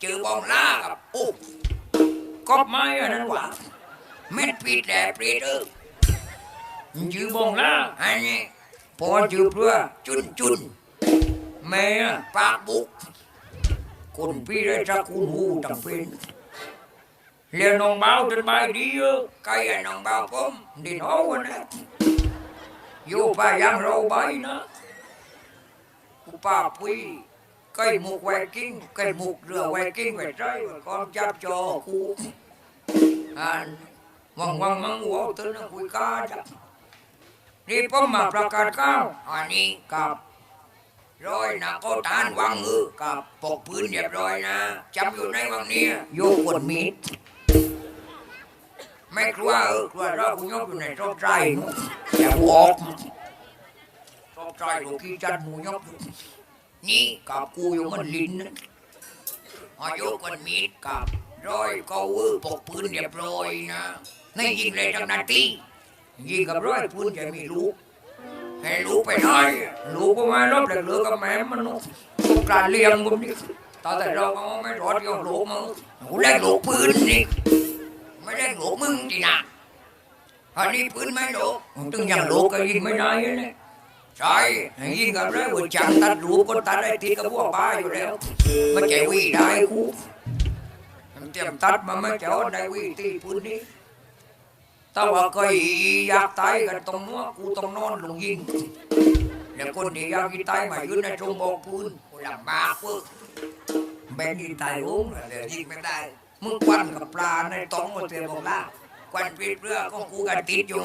เจอบองล่ากับโอ้ก็ไม่อันนั้นหว่าเม็ดปีดแหล่ปีดเออจือบองล่าอันนี้พอจือเพื่อจุนจุนแม่ปากบุกคนพี่ได้จะคุณหูจำเป็นเรียนน้องเบาจนใบดีเออใครไอ้น้องเบาผมดินโอ้นะอยู่ป่ายังเราใบนะกูป่าปุย cây mục quay kinh cây mục rửa quay kinh phải trái và con chắp cho khu à vòng vòng măng ngủ tới nó cùi ca chắc đi có mà pra cà cao à ni cặp rồi là có tàn quăng ngư cặp bọc พื้น đẹp rồi nè chắp vô này quăng nia vô quần mít mấy cua ở cua đó cũng nhóc này cho trai nữa dạ buộc cho trai đồ kia chân mù nhóc นี่กับกูอยู่มันลิ้น นี่กับกูอายุกันมีดกับร้อยก็วือปกปืนเรียบร้อยนะในยิงเลยทั้งนาทียิงกับร้อยปืนจะมีลูกให้ลูกไปหน่อยลูกก็ไม่รบเหลือเรือกับแม่มันนุกการเลี้ยงผมนี่ตอนแต่เราก็ไม่รอดยองลูกมึงกูเล่นลูกปืนนี่ไม่เล่นลูกมึงจีนะอันนี้ปืนไม่ลูกตึงอย่างลูกก็ยิงไม่ได้เลย ใช่ยิงกับเรื่องจังตัดรูปก็ตัดได้ติดกับพวกบ้าอยู่แล้วมันใจวิ่ได้กูมันเตรียมตัดมาไม่เจ้าได้วิ่ตีปืนนี้แต่ว่าก็อยากตายกันตรงนู้นกูต้องนอนลงยิงแล้วคนที่อยากตายมาอยู่ในตรงบอกปืนลำบากเว้ยแบงยิงตายลุ้งเดี๋ยวยิงไม่ได้มึงควันกับปลาในตองก็เตรียมบอกละควันปิดเรือของกูกันติดอยู่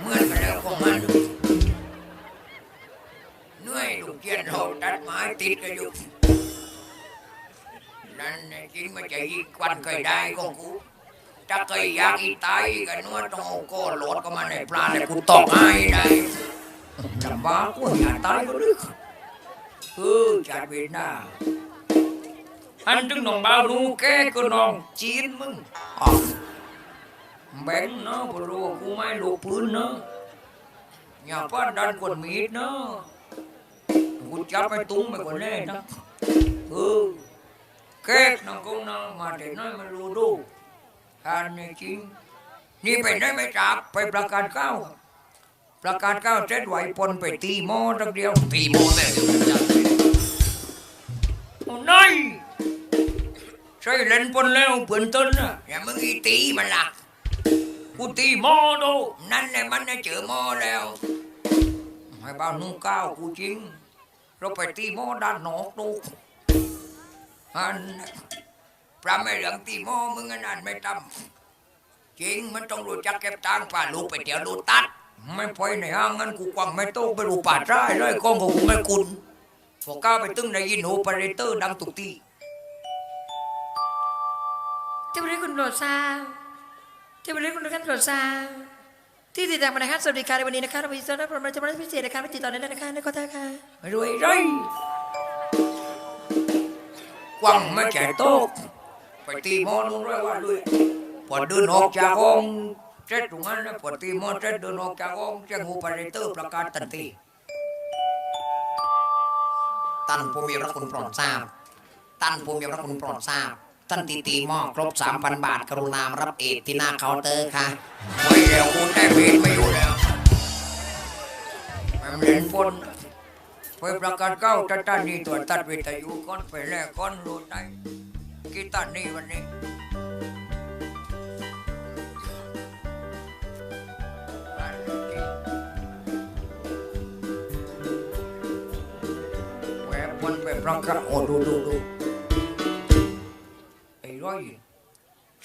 เมื่อนกันแล้วของมัน เหนื่อยลูกเจียนเรา ติดกันอยู่นั่นจริงมันจะยิงควันเคยได้ของกูถ้าเคยอยากอีตายกันนวดต้องเอาก้โหลดก็มาในปลาในกูตอกให้ได้จำบ้ากูอยากตายก็ลึกเออจัดเวรหน้าอันถึงน้องบ่าวดูแกก็น้องจีนมึงอ๋อแบงเนาะบ่รู้ว่ากูไม่ลูกปืนเนาะอย่าป้อนดันคนมีดเนาะ กูจับไปตุ้งไปก่อนแน่นะเออแก๊กน้องกูน้องมาแต่น้อยมารู้ดูอันนี้จริง นี่ไปไหนไม่จับไปประกาศเก้า ประกาศเก้าเจ็ดไหวปนไปตีหมอทักเดียว ตีโมเลยเดี๋ยวผมจัดเลยโอ้นายใช่เล่นปนแล้วเปืนต้นนะอย่ามึงอีตีมันละกูตีหมอดูนั่นแหละมันน่ะเจอหมอแล้วให้บ้านนุ่งก้าวกูจริง เราไปตีหม้อด้านนอกดูอันพระไม่เหลืองตีหม้อมึงอันนั้นไม่ทำจริงมันต้องรู้จักเก็บตังค์ป่าลูกไปเดี๋ยวดูตัด ไม่ไปในห้างงั้นกูกวางไม่โตไปดูป่าใต้เลยก้องของกูไม่คุณพอก้าไปตึ้งในยินหูปาเรเตอร์ดังตุกตีที่บริคุณโรดทราบที่บริคุณกท่านโรดทรา ที่ติดตามมานะคะสวัสดีค่ะในวันนี้นะคะเราไปต้อนรับพระราชบัณฑิตพิเศษนะคะไปติดต่อได้เลยนะคะในข้อท้าค่ะไม่รวยกวางไม่แก่โต๊ะไปตีมอนู่นเลยว่าด้วยพอเดินออกจากห้องเจ็ดตรงนั้นนะพอตีม้อเจ็ดเดินออกจากห้องแจ้งหูปาเรเตอร์ประกาศทันทีท่านผู้มีพระคุณโปรดทราบท่านผู้มีพระคุณโปรดทราบ ท่านตีตีหม้อครบสามพันบาทกรุณามรับเอทที่หน้าเคาน์เตอร์ค่ะไม่เดี๋ยวคุณได้เวรไม่อยู่แล้วมันเล่นฝนไปประกาศเก้าตัดตันนี่ตัวตัดวิทยุก้อนไปแลกก้อนรูดได้กีตาร์นี่วันนี้แหวกมันไปประกาศโอ้ดูดูดู ร้อย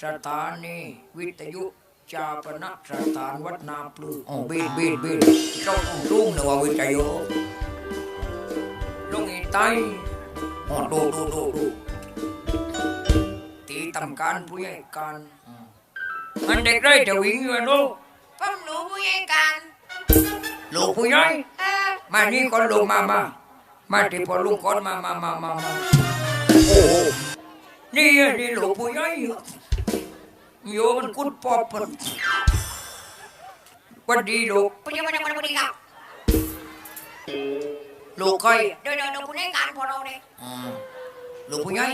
สถานีวิทยุจาปนสถานวัดนาปลืออ๋อบีดบีดบีดเจ้าต้องรุ่งเนว่าวิทยุลุงอีไตอ๋อดูดูดูดูตีทำการผู้ใหญ่การอืมอันเด็กไรจะวิ่งอยู่ดูป้อมหนูผู้ใหญ่การลูกผู้ใหญ่เออมานี่ก่อนลงมามามาที่พอลุงก่อนมามามามามาโอ้ โหนี่อะนี่ลูกผู้ใหญ่เหรอโยมันกุดปอบมันวันดีลูกผู้ใหญ่วันนี้วันนี้ค่ะลูกใครเดี๋ยวเดี๋ยวผู้ใหญ่การพอเราเนี่ยลูกผู้ใหญ่